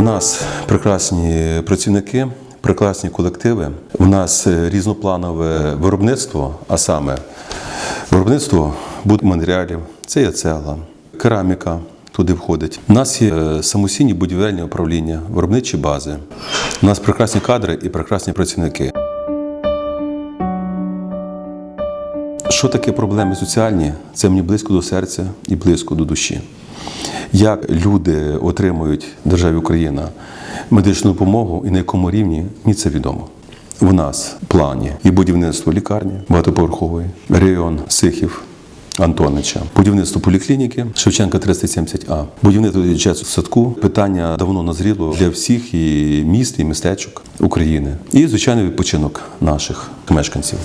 У нас прекрасні працівники, прекрасні колективи. У нас е, різнопланове виробництво, а саме виробництво будматеріалів, це є цегла, кераміка. Туди входить. У нас є е, самостійні будівельні управління, виробничі бази. У нас прекрасні кадри і прекрасні працівники. Що таке проблеми соціальні? Це мені близько до серця і близько до душі. Як люди отримують державі Україна медичну допомогу і на якому рівні, мені це відомо. В нас в плані і будівництво лікарні багатоповерхової, район Сихів, Антонича, будівництво поліклініки Шевченка 370А, будівництво дитячого садку. Питання давно назріло для всіх і міст, і містечок України. І звичайно відпочинок наших мешканців.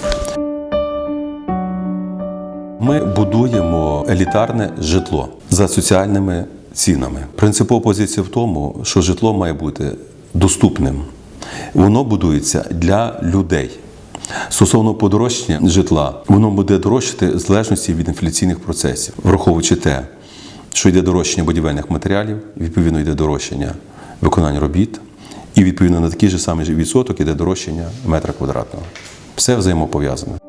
Ми будуємо елітарне житло за соціальними цінами. Принципова позиція в тому, що житло має бути доступним. Воно будується для людей. Стосовно подорожчання житла, воно буде дорожчати в залежності від інфляційних процесів, враховуючи те, що йде дорожчання будівельних матеріалів, відповідно йде дорожчання виконання робіт, і відповідно на такий же самий відсоток йде дорожчання метра квадратного. Все взаємопов'язане.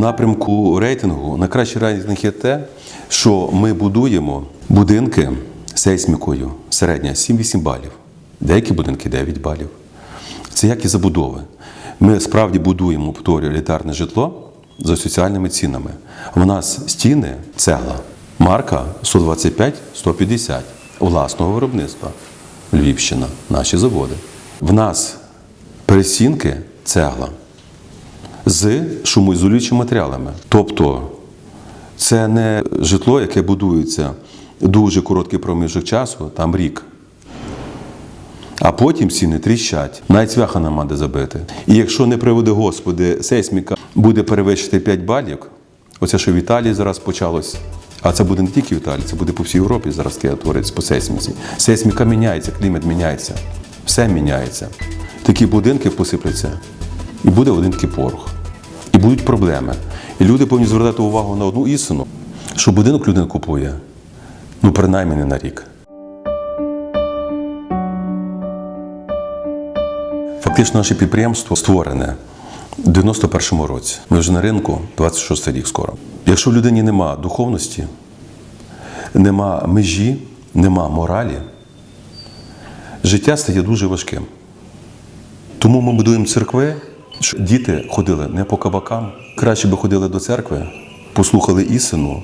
Напрямку рейтингу найкращий рейтинг є те, що ми будуємо будинки сейсмікою середня 7-8 балів, деякі будинки 9 балів. Це як і забудови. Ми справді будуємо повторюю, елітарне житло за соціальними цінами. У нас стіни цегла, марка 125-150 власного виробництва. Львівщина, наші заводи. В нас пересінки цегла з шумоізолюючими матеріалами. Тобто це не житло, яке будується дуже короткий проміжок часу, там рік. А потім ціни тріщать, навіть цвяха нема де забити. І якщо не приведе Господи, сейсміка буде перевищити 5 балів, оце що в Італії зараз почалось. А це буде не тільки в Італії, це буде по всій Європі зараз таке твориться по сейсміці. Сейсміка міняється, клімат міняється, все міняється. Такі будинки посипляться, і буде один такий порох. Будуть проблеми. І люди повинні звертати увагу на одну істину, що будинок людина купує, ну принаймні не на рік. Фактично, наше підприємство створене в 91-му році. Ми вже на ринку 26 рік скоро. Якщо в людині нема духовності, нема межі, нема моралі, життя стає дуже важким. Тому ми будуємо церкви, діти ходили не по кабакам, краще би ходили до церкви, послухали істину.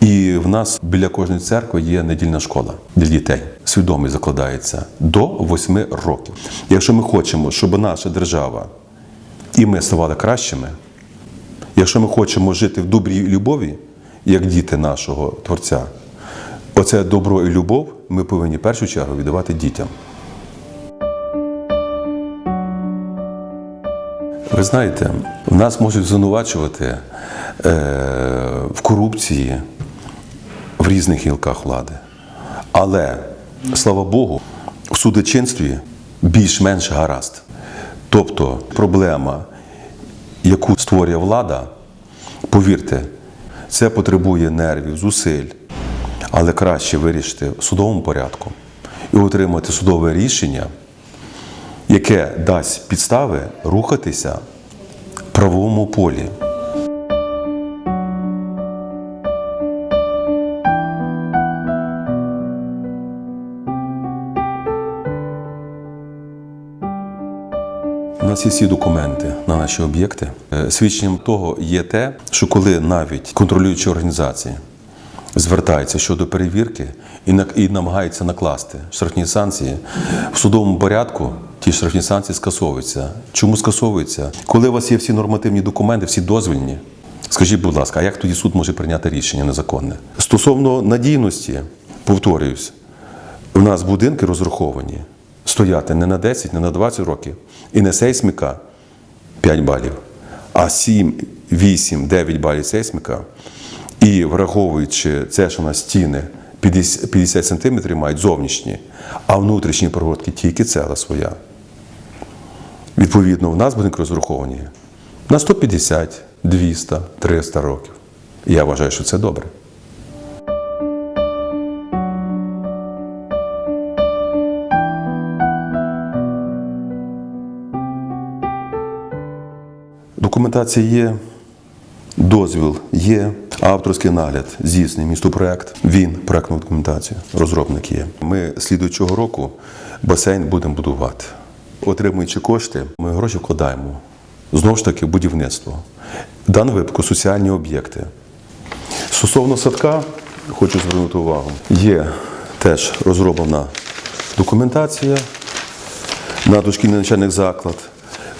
І в нас біля кожної церкви є недільна школа для дітей. Свідомість закладається до 8 років. Якщо ми хочемо, щоб наша держава і ми ставали кращими, якщо ми хочемо жити в добрій любові, як діти нашого Творця, оце добро і любов ми повинні в першу чергу віддавати дітям. Ви знаєте, нас можуть звинувачувати е, в корупції в різних гілках влади. Але, слава Богу, в судочинстві більш-менш гаразд. Тобто проблема, яку створює влада, повірте, це потребує нервів, зусиль, але краще вирішити в судовому порядку і отримати судове рішення, яке дасть підстави рухатися в правовому полі. У нас є всі документи на наші об'єкти. Е, Свідченням того є те, що коли навіть контролюючі організації звертаються щодо перевірки і намагаються накласти штрафні санкції, в судовому порядку ті штрафні санкції скасовуються. Чому скасовуються? Коли у вас є всі нормативні документи, всі дозвільні, скажіть, будь ласка, а як тоді суд може прийняти рішення незаконне? Стосовно надійності, повторююсь, у нас будинки розраховані стояти не на 10, не на 20 років, і не сейсміка 5 балів, а 7, 8, 9 балів сейсміка. І враховуючи це, що у нас стіни 50, 50 см мають зовнішні, а внутрішні проводки тільки цела своя. Відповідно, в нас будинки розраховані на 150, 200, 300 років. І я вважаю, що це добре. Документація є, дозвіл є, авторський нагляд здійснює містопроект. Він проектну документацію, розробник є. Ми слідуючого року басейн будемо будувати. Отримуючи кошти, ми гроші вкладаємо знову ж таки в будівництво. В даному випадку соціальні об'єкти. Стосовно садка, хочу звернути увагу, є теж розроблена документація на дошкільний навчальний заклад.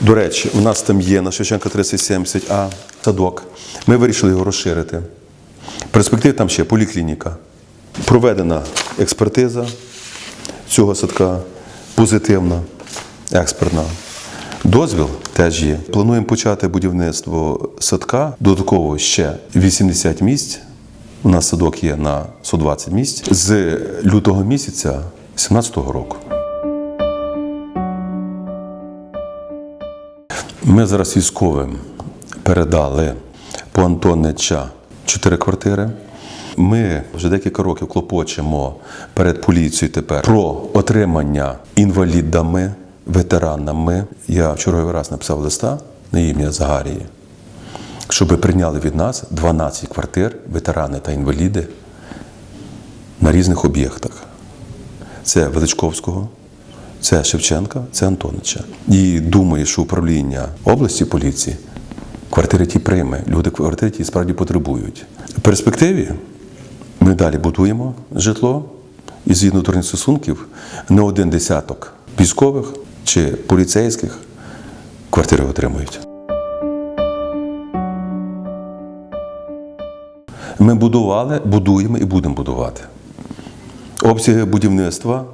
До речі, у нас там є на Шевченка 3070А садок. Ми вирішили його розширити. Перспектив там ще поліклініка. Проведена експертиза цього садка, позитивна, експертна. Дозвіл теж є. Плануємо почати будівництво садка. Додатково ще 80 місць. У нас садок є на 120 місць з лютого місяця 2017 року. Ми зараз військовим передали по Антонича чотири квартири. Ми вже декілька років клопочемо перед поліцією тепер про отримання інвалідами, ветеранами. Я в черговий раз написав листа на ім'я Загарії, щоб прийняли від нас 12 квартир, ветерани та інваліди на різних об'єктах. Це Величковського, це Шевченка, це Антонича. І думаю, що управління області поліції квартири ті прийме. Люди квартири ті справді потребують. В перспективі ми далі будуємо житло і згідно дорожніх стосунків не один десяток військових чи поліцейських квартири отримують. Ми будували, будуємо і будемо будувати. Обсяги будівництва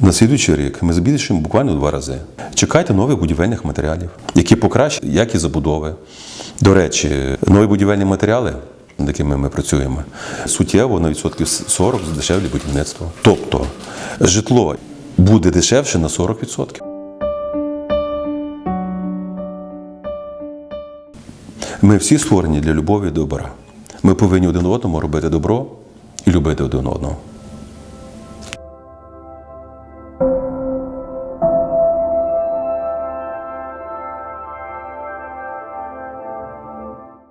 на слідуючий рік ми збільшуємо буквально два рази. Чекайте нових будівельних матеріалів, які покращать якість забудови. До речі, нові будівельні матеріали, над якими ми працюємо, суттєво на відсотків 40 здешевлі будівництво. Тобто житло буде дешевше на 40%. Ми всі створені для любові і добра. Ми повинні один одному робити добро і любити один одного.